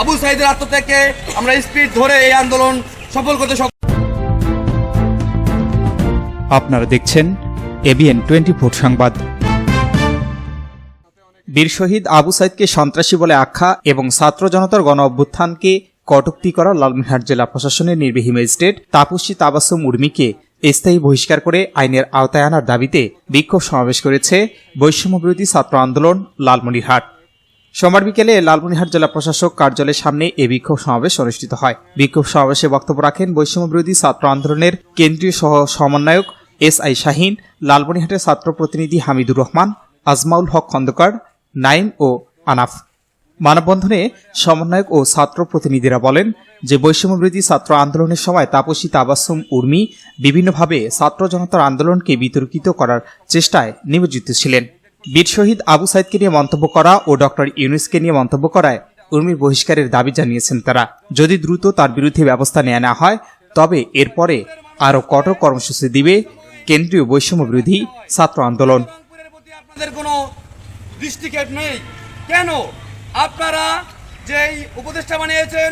আবু সাইদের আত্মত্যাগকে আমরা স্পিড ধরে এই আন্দোলন সফল করতে আপনারা দেখছেন এবিএন টোয়েন্টি ফোর সংবাদ। বীর শহীদ আবু সাইদকে সন্ত্রাসী বলে আখ্যা এবং ছাত্র জনতার গণ অভ্যুত্থানকে কটুক্তি করা লালমিনহাট জেলা প্রশাসনের নির্বাহী ম্যাজিস্ট্রেট তাপসী তাবাসুম উর্মিকে স্থায়ী বহিষ্কার করে আইনের আওতায় আনার দাবিতে বিক্ষোভ সমাবেশ করেছে বৈষম্যবিরোধী ছাত্র আন্দোলন লালমনিরহাট। সোমবার বিকেলে লালমনিরহাট জেলা প্রশাসক কার্যালয়ের সামনে এ বিক্ষোভ সমাবেশ অনুষ্ঠিত হয়। বিক্ষোভ সমাবেশে বক্তব্য রাখেন বৈষম্যবিরোধী ছাত্র আন্দোলনের কেন্দ্রীয় সহ সমন্বয়ক এস আই শাহিন, লালমনিরহাটের ছাত্র প্রতিনিধি হামিদুর রহমান, আজমাউল হক খন্দকার, নাইম ও আনাফ। মানববন্ধনে সমন্বয়ক ও ছাত্র প্রতিনিধিরা বলেন যে বৈষম্যবিরোধী ছাত্র আন্দোলনের সময় তাপসী তাবাসুম উর্মি বিভিন্নভাবে ছাত্র জনতার আন্দোলনকে বিতর্কিত করার চেষ্টায় নিয়োজিত ছিলেন। বীর শহীদ আবু সাইদকে নিয়ে মন্তব্য করা ও ডক্টর ইউনুসকে নিয়ে মন্তব্য করায় উর্মির বহিষ্কারের দাবি জানিয়েছেন তারা। যদি দ্রুত তার বিরুদ্ধে ব্যবস্থা নেওয়া না হয়, তবে এরপরে আরও কঠোর কর্মসূচি দিবে কেন্দ্রীয় বৈষম্য বিরোধী ছাত্র আন্দোলন। আপনাদের কোনো নেই। কেন? আপনারা যেই উপদেষ্টা বানিয়েছেন,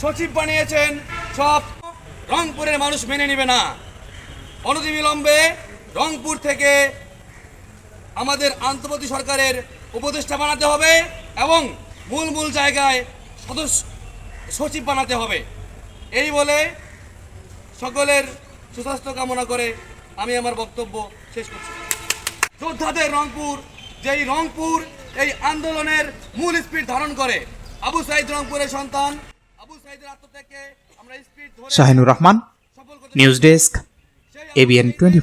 সচিব বানিয়েছেন, সব রংপুরের মানুষ মেনে নেবে না। অনতিবিলম্বে রংপুর থেকে আমাদের আন্তর্জাতিক সরকারের উপদেষ্টা বানাতে হবে এবং মূল মূল জায়গায় সদস্য সচিব বানাতে হবে। এই বলে সকলের সুস্বাস্থ্য কামনা করে আমি আমার বক্তব্য শেষ করছি। যোদ্ধাদের রংপুর যেই রংপুর এই আন্দোলনের মূল স্পিড ধারণ করে আবু সাইদ রংপুরের সন্তান আবু সাইদের আত্মত্যাগকে আমরা স্পিড ধরে Shahinur Rahman news desk ABN twenty